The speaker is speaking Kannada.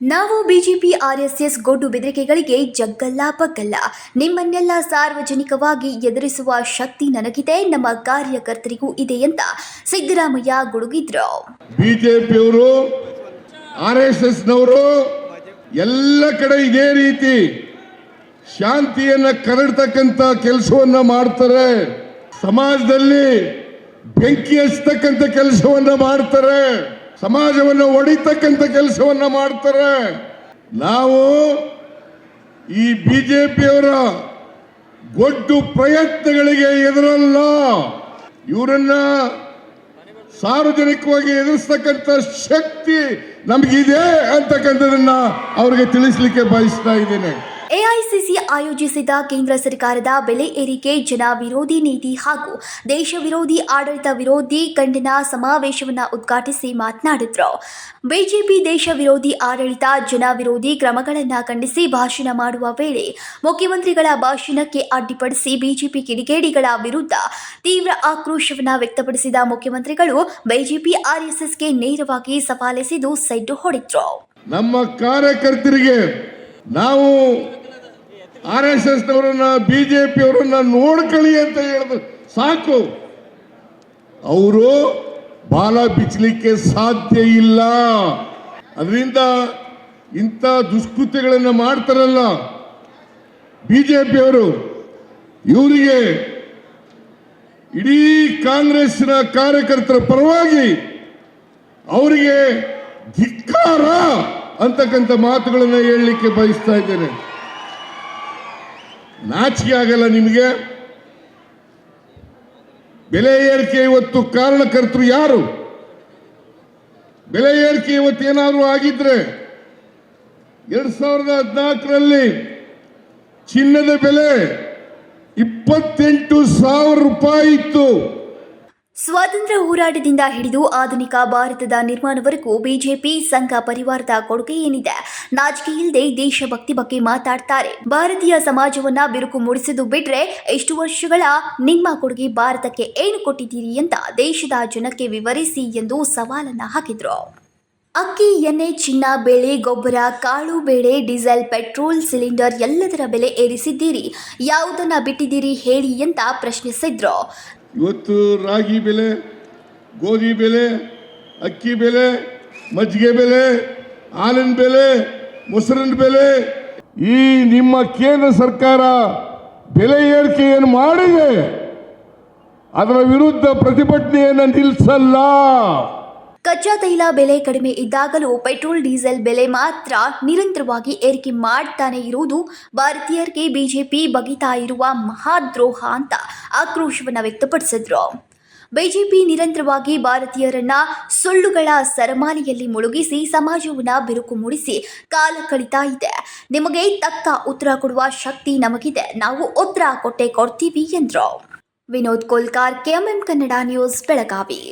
ನಾವು ಬಿಜೆಪಿ ಆರ್ಎಸ್ಎಸ್ ಗೊಡ್ಡು ಬೆದರಿಕೆಗಳಿಗೆ ಜಗ್ಗಲ್ಲ ಬಗ್ಗಲ್ಲ ನಿಮ್ಮನ್ನೆಲ್ಲ ಸಾರ್ವಜನಿಕವಾಗಿ ಎದುರಿಸುವ ಶಕ್ತಿ ನನಗಿದೆ, ನಮ್ಮ ಕಾರ್ಯಕರ್ತರಿಗೂ ಇದೆ ಅಂತ ಸಿದ್ದರಾಮಯ್ಯ ಗುಡುಗಿದ್ರು. ಬಿಜೆಪಿಯವರು ಆರ್ ಎಸ್ ಎಸ್ನವರು ಎಲ್ಲ ಕಡೆ ಇದೇ ರೀತಿ ಶಾಂತಿಯನ್ನ ಕರಡ್ತಕ್ಕಂಥ ಕೆಲಸವನ್ನ ಮಾಡ್ತಾರೆ. ಸಮಾಜದಲ್ಲಿ ಬೆಂಕಿ ಹಚ್ಚತಕ್ಕಂತ ಕೆಲಸವನ್ನ ಮಾಡ್ತಾರೆ. ಸಮಾಜವನ್ನು ಒಡಿತಕ್ಕಂಥ ಕೆಲಸವನ್ನ ಮಾಡ್ತಾರೆ. ನಾವು ಈ ಬಿಜೆಪಿಯವರ ಗೊಡ್ಡು ಪ್ರಯತ್ನಗಳಿಗೆ ಎದುರಲ್ಲ. ಇವರನ್ನ ಸಾರ್ವಜನಿಕವಾಗಿ ಎದುರಿಸ್ತಕ್ಕಂಥ ಶಕ್ತಿ ನಮಗಿದೆ ಅಂತಕ್ಕಂಥದನ್ನ ಅವರಿಗೆ ತಿಳಿಸ್ಲಿಕ್ಕೆ ಬಯಸ್ತಾ ಇದ್ದೇನೆ. ಎಐಸಿಸಿ ಆಯೋಜಿಸಿದ ಕೇಂದ್ರ ಸರ್ಕಾರದ ಬೆಲೆ ಏರಿಕೆ, ಜನ ವಿರೋಧಿ ನೀತಿ ಹಾಗೂ ದೇಶ ವಿರೋಧಿ ಆಡಳಿತ ವಿರೋಧಿ ಖಂಡನಾ ಸಮಾವೇಶವನ್ನು ಉದ್ಘಾಟಿಸಿ ಮಾತನಾಡಿದರು. ಬಿಜೆಪಿ ದೇಶ ವಿರೋಧಿ ಆಡಳಿತ, ಜನ ವಿರೋಧಿ ಕ್ರಮಗಳನ್ನು ಖಂಡಿಸಿ ಭಾಷಣ ಮಾಡುವ ವೇಳೆ ಮುಖ್ಯಮಂತ್ರಿಗಳ ಭಾಷಣಕ್ಕೆ ಅಡ್ಡಿಪಡಿಸಿ ಬಿಜೆಪಿ ಕಿಡಿಗೇಡಿಗಳ ವಿರುದ್ಧ ತೀವ್ರ ಆಕ್ರೋಶವನ್ನು ವ್ಯಕ್ತಪಡಿಸಿದ ಮುಖ್ಯಮಂತ್ರಿಗಳು ಬಿಜೆಪಿ ಆರ್ಎಸ್ಎಸ್ಗೆ ನೇರವಾಗಿ ಸವಾಲೆಸೆದು ಸೆಡ್ಡು ಹೊಡೆದ್ರು. ನಮ್ಮ ಕಾರ್ಯಕರ್ತರಿಗೆ ನಾವು ಆರ್ ಎಸ್ ಎಸ್ ನವರನ್ನ ಜೆ ಅವರನ್ನ ನೋಡ್ಕೊಳ್ಳಿ ಅಂತ ಹೇಳಿದ್ರು. ಸಾಕು. ಅವರು ಬಾಲ ಬಿಚ್ಚಲಿಕ್ಕೆ ಸಾಧ್ಯ ಇಲ್ಲ. ಅದರಿಂದ ಇಂಥ ದುಷ್ಕೃತ್ಯಗಳನ್ನು ಮಾಡ್ತಾರಲ್ಲ ಬಿಜೆಪಿಯವರು ಇವರಿಗೆ ಇಡೀ ಕಾಂಗ್ರೆಸ್ನ ಕಾರ್ಯಕರ್ತರ ಪರವಾಗಿ ಅವರಿಗೆ ಧಿಕ್ಕಾರ ಅಂತಕ್ಕಂಥ ಮಾತುಗಳನ್ನು ಹೇಳಲಿಕ್ಕೆ ಬಯಸ್ತಾ ಇದ್ದೇನೆ. ನಾಚಿಕೆ ಆಗಲ್ಲ ನಿಮಗೆ. ಬೆಲೆ ಏರಿಕೆ ಇವತ್ತು ಕಾರಣಕರ್ತರು ಯಾರು? ಬೆಲೆ ಏರಿಕೆ ಇವತ್ತು ಏನಾದರೂ ಆಗಿದ್ರೆ ಎರಡ್ ಸಾವಿರದ ಹದಿನಾಲ್ಕರಲ್ಲಿ ಚಿನ್ನದ ಬೆಲೆ ಇಪ್ಪತ್ತೆಂಟು ಸಾವಿರ ರೂಪಾಯಿ ಇತ್ತು. ಸ್ವಾತಂತ್ರ್ಯ ಹೋರಾಟದಿಂದ ಹಿಡಿದು ಆಧುನಿಕ ಭಾರತದ ನಿರ್ಮಾಣವರೆಗೂ ಬಿಜೆಪಿ ಸಂಘ ಪರಿವಾರದ ಕೊಡುಗೆ ಏನಿದೆ? ನಾಚಿಕೆ ಇಲ್ಲದೆ ದೇಶಭಕ್ತಿ ಬಗ್ಗೆ ಮಾತಾಡ್ತಾರೆ. ಭಾರತೀಯ ಸಮಾಜವನ್ನ ಬಿರುಕು ಮೂಡಿಸಿದ್ದು ಬಿಟ್ರೆ ಎಷ್ಟು ವರ್ಷಗಳ ನಿಮ್ಮ ಕೊಡುಗೆ ಭಾರತಕ್ಕೆ ಏನು ಕೊಟ್ಟಿದ್ದೀರಿ ಅಂತ ದೇಶದ ಜನಕ್ಕೆ ವಿವರಿಸಿ ಎಂದು ಸವಾಲನ್ನ ಹಾಕಿದ್ರು. ಅಕ್ಕಿ, ಎಣ್ಣೆ, ಚಿನ್ನ, ಬೆಳೆ, ಗೊಬ್ಬರ, ಕಾಳು, ಬೇಳೆ, ಡೀಸೆಲ್, ಪೆಟ್ರೋಲ್, ಸಿಲಿಂಡರ್ ಎಲ್ಲದರ ಬೆಲೆ ಏರಿಸಿದ್ದೀರಿ. ಯಾವುದನ್ನ ಬಿಟ್ಟಿದ್ದೀರಿ ಹೇಳಿ ಅಂತ ಪ್ರಶ್ನಿಸಿದ್ರು. ಇವತ್ತು ರಾಗಿ ಬೆಲೆ, ಗೋಧಿ ಬೆಲೆ, ಅಕ್ಕಿ ಬೆಲೆ, ಮಜ್ಜಿಗೆ ಬೆಲೆ, ಹಾಲಿನ ಬೆಲೆ, ಮೊಸರಿನ ಬೆಲೆ. ಈ ನಿಮ್ಮ ಕೇಂದ್ರ ಸರ್ಕಾರ ಬೆಲೆ ಏರಿಕೆಯನ್ನು ಮಾಡಿದೆ. ಅದರ ವಿರುದ್ಧ ಪ್ರತಿಭಟನೆಯನ್ನು ನಿಲ್ಲಿಸಲ್ಲ. ಕಚ್ಚಾ ತೈಲ ಬೆಲೆ ಕಡಿಮೆ ಇದ್ದಾಗಲೂ ಪೆಟ್ರೋಲ್, ಡೀಸೆಲ್ ಬೆಲೆ ಮಾತ್ರ ನಿರಂತರವಾಗಿ ಏರಿಕೆ ಮಾಡ್ತಾನೆ ಇರುವುದು ಭಾರತೀಯರಿಗೆ ಬಿಜೆಪಿ ಬಗಿತಾ ಇರುವ ಮಹಾದ್ರೋಹ ಅಂತ ಆಕ್ರೋಶವನ್ನು ವ್ಯಕ್ತಪಡಿಸಿದ್ರು. ಬಿಜೆಪಿ ನಿರಂತರವಾಗಿ ಭಾರತೀಯರನ್ನ ಸುಳ್ಳುಗಳ ಸರಮಾಲೆಯಲ್ಲಿ ಮುಳುಗಿಸಿ ಸಮಾಜವನ್ನು ಬಿರುಕು ಮೂಡಿಸಿ ಕಾಲ ಕಳೀತಾ ಇದೆ. ನಿಮಗೆ ತಕ್ಕ ಉತ್ತರ ಕೊಡುವ ಶಕ್ತಿ ನಮಗಿದೆ. ನಾವು ಉತ್ತರ ಕೊಟ್ಟೆ ಕೊಡ್ತೀವಿ ಎಂದರು. Vinod Kolkar, KMM Kannada news, Belagavi.